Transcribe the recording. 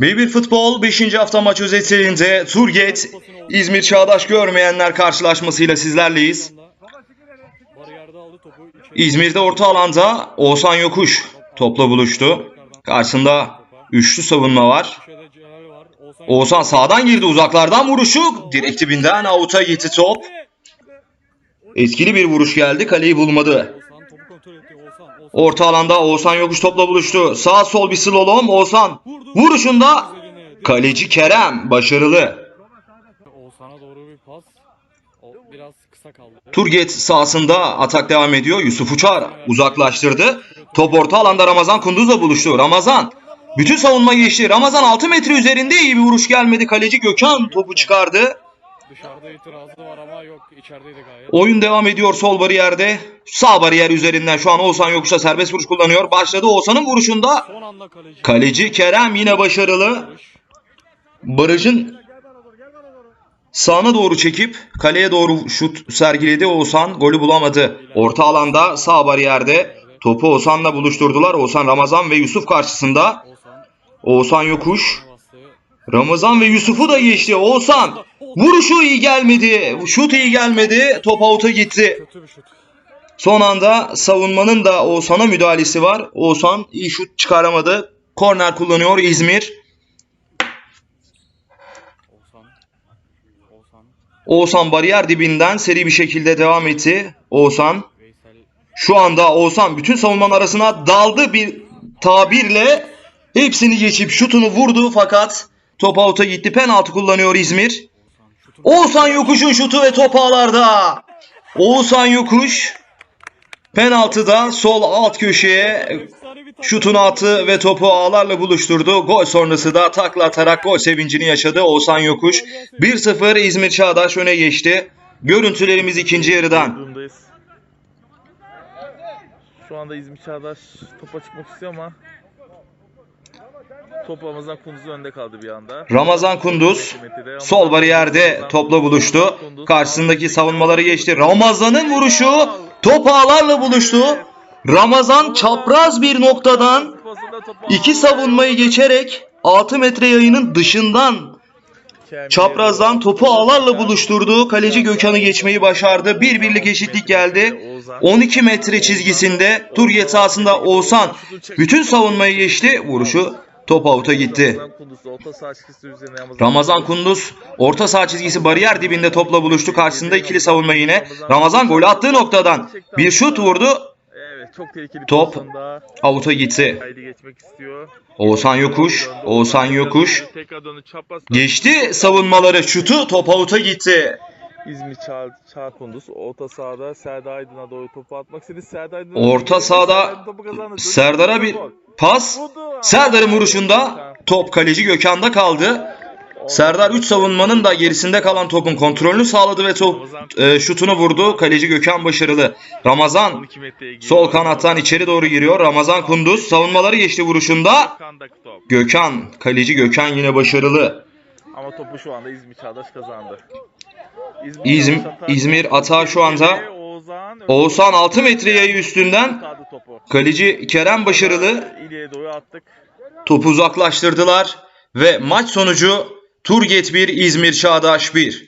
B1 Futbol 5. hafta maç özetlerinde Turget İzmir Çağdaş görmeyenler karşılaşmasıyla sizlerleyiz. İzmir'de orta alanda Oğuzhan Yokuş topla buluştu. Karşısında üçlü savunma var. Oğuzhan, sağdan girdi uzaklardan vuruşu. Direkt dibinden avuta gitti top. Etkili bir vuruş geldi kaleyi bulmadı. Orta alanda Oğuzhan Yokuş topla buluştu. Sağ sol bir slalom Oğuzhan. Vuruşunda kaleci Kerem başarılı. Oğuzhan'a doğru bir pas. O biraz kısa kaldı. Turget sahasında atak devam ediyor. Yusuf Uçar uzaklaştırdı. Top orta alanda Ramazan Kunduz'la buluştu. Ramazan bütün savunma geçti. Ramazan 6 metre üzerinde iyi bir vuruş gelmedi. Kaleci Gökhan topu çıkardı. Dışarıda itirazı var ama yok içerideydi gayet. Oyun devam ediyor sol bariyerde. Sağ bariyer üzerinden şu an Oğuzhan Yokuş'a serbest vuruş kullanıyor. Başladı Oğuzhan'ın vuruşunda. Son anda kaleci. Kaleci Kerem yine başarılı. Barajın sağına doğru çekip kaleye doğru şut sergiledi Oğuzhan. Golü bulamadı. Orta alanda sağ bariyerde topu Oğuzhan'la buluşturdular. Oğuzhan Ramazan ve Yusuf karşısında. Oğuzhan. Yokuş. Ramazan ve Yusuf'u da geçti. Oğuzhan vuruşu iyi gelmedi. Şut iyi gelmedi. Top out'a gitti. Son anda savunmanın da Oğuzhan'a müdahalesi var. Oğuzhan iyi şut çıkaramadı. Korner kullanıyor İzmir. Oğuzhan. Bariyer dibinden seri bir şekilde devam etti. Oğuzhan şu anda Oğuzhan bütün savunmanın arasına daldı bir tabirle hepsini geçip şutunu vurdu fakat top out'a gitti. Penaltı kullanıyor İzmir. Oğuzhan. Yokuş'un şutu ve top ağlarda. Oğuzhan Yokuş penaltıda sol alt köşeye şutunu attı ve topu ağlarla buluşturdu. Gol sonrası da takla atarak gol sevincini yaşadı Oğuzhan Yokuş. 1-0 İzmir Çağdaş öne geçti. Görüntülerimiz ikinci yarıdan. Şu anda İzmir Çağdaş topa çıkmak istiyor ama top Ramazan Kunduz'un önünde kaldı bir anda. Ramazan Kunduz sol bariyerde topla buluştu. Karşısındaki savunmaları geçti. Ramazan'ın vuruşu top ağlarla buluştu. Ramazan çapraz bir noktadan iki savunmayı geçerek 6 metre yayının dışından çaprazdan topu ağlarla buluşturdu. Kaleci Gökhan'ı geçmeyi başardı. Bir birlik eşitlik geldi. 12 metre çizgisinde Turget sahasında Oğuzhan bütün savunmayı geçti. Vuruşu top out'a gitti. Ramazan Kunduz orta saha çizgisi bariyer dibinde topla buluştu. Karşısında ikili savunma yine. Ramazan golü attığı noktadan bir şut vurdu. Top. Out'a gitti. Oğuzhan Yokuş. Oğuzhan Yokuş. Geçti savunmaları şutu top out'a gitti. İzmir Çağ, Çağ Kunduz orta sahada Serdar Aydın'a doğru topu atmak istedi. Serdar Aydın Orta sahada. Serdar'a bir pas. Serdar'ın vuruşunda top kaleci Gökhan'da kaldı. Serdar 3 savunmanın da gerisinde kalan topun kontrolünü sağladı ve top e, şutunu vurdu. Kaleci Gökhan başarılı. Ramazan 12 metreye giriyor. sol kanattan içeri doğru giriyor. Ramazan Kunduz savunmaları geçti vuruşunda. Gökhan, kaleci Gökhan yine başarılı. Ama topu şu anda İzmir Çağdaş kazandı. İzm- Çağdaş atağı- İzmir atağı şu anda Oğuzhan, Oğuzhan 6 metre yayı üstünden kaleci Kerem başarılı. Topu uzaklaştırdılar ve maç sonucu Turget 1 İzmir Çağdaş 1.